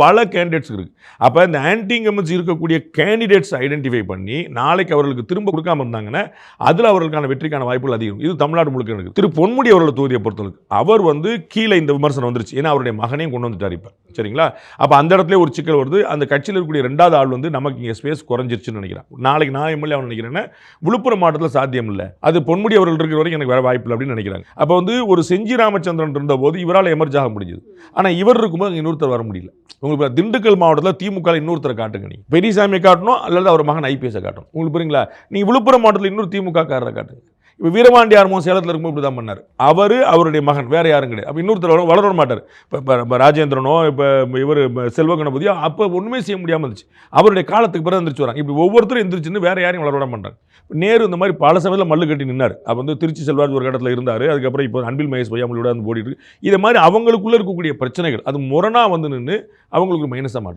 பல கேண்டிடேட்ஸ் இருக்குது அப்போ இந்த ஆன்டி இன்கம்பன்சி இருக்கக்கூடிய கேண்டிடேட்ஸ் ஐடென்டிஃபை பண்ணி நாளைக்கு அவர்களுக்கு திரும்ப கொடுக்காம இருந்தாங்கன்னா அதில் அவர்களுக்கான வெற்றிக்கான வாய்ப்புகள் அதிகம். இது தமிழ்நாடு முழுக்க இருக்குது திரு பொன்முடி அவர்கள் தொகுதியை பொறுத்தவரைக்கும் அவர் வந்து கீழே இந்த விமர்சனம் வந்துருச்சு. ஏன்னா அவருடைய மகனையும் கொண்டு வந்துட்டார் இப்போ. சரிங்களா? அப்போ அந்த இடத்துல ஒரு சிக்கல் வருது. அந்த கட்சியில் இருக்கக்கூடிய ரெண்டாவது ஆள் வந்து நமக்கு இங்கே ஸ்பேஸ் குறைஞ்சிருச்சுன்னு நினைக்கிறேன். நாளைக்கு நான் எம்எல்ஏ அவன் நினைக்கிறேன்னா விழுப்புரம் மாவட்டத்தில் சாத்தியம் இல்லை. அது பொன்முடி அவர்கள் இருக்கிற வரைக்கும் எனக்கு வேற வாய்ப்பு அப்படின்னு நினைக்கிறாங்க. அப்போ வந்து ஒரு செஞ்சி ராமச்சந்திரன் இருந்தபோது இவரால் எமர்ஜ் ஆக முடிஞ்சது. ஆனால் இவர் இருக்கும்போது இன்னொருத்தர் வர முடியல. உங்களுக்கு திண்டுக்கல் மாவட்டத்தில் திமுக இன்னொருத்தரை காட்டுங்க நீ. பெரியசாமியை காட்டணும் அல்லது அவர் மகன் ஐபிஎஸ்ஸை காட்டணும். உங்களுக்கு புரியுங்களா? நீ விழுப்புரம் மாவட்டத்தில் இன்னொரு திமுக காரரை காட்டுங்க இப்போ வீரபாண்டியார்மோ சேலத்தில் இருக்கும்போது இப்படி தான் பண்ணார். அவர் அவருடைய மகன் வேறு யாரும் கிடையாது. அப்போ இன்னொருத்தர் வர வளர மாட்டார். இப்போ இப்போ ராஜேந்திரனோ இப்போ இவர் செல்வ கணபதியோ அப்போ ஒன்றுமே செய்ய முடியாமல் இருந்துச்சு. அவருடைய காலத்துக்கு பிறகு எந்திரிச்சு வராங்க. இப்படி ஒவ்வொருத்தரும் எந்திரிச்சுன்னு வேறு யாரையும் வளர விட மாட்டாங்க நேரு இந்த மாதிரி பல சபையில் மல்லு கட்டி நின்னார். அப்போ வந்து திருச்சி செல்வார் ஒரு இடத்துல இருந்தார். அதுக்கப்புறம் இப்போ அன்பில் மகேஷ் பையாமலோட வந்து ஓடிட்டு இதை மாதிரி அவங்களுக்குள்ளே இருக்கக்கூடிய பிரச்சனைகள் அது முரணாக வந்து நின்று அவங்களுக்கு மைனஸாக மாட்டோம்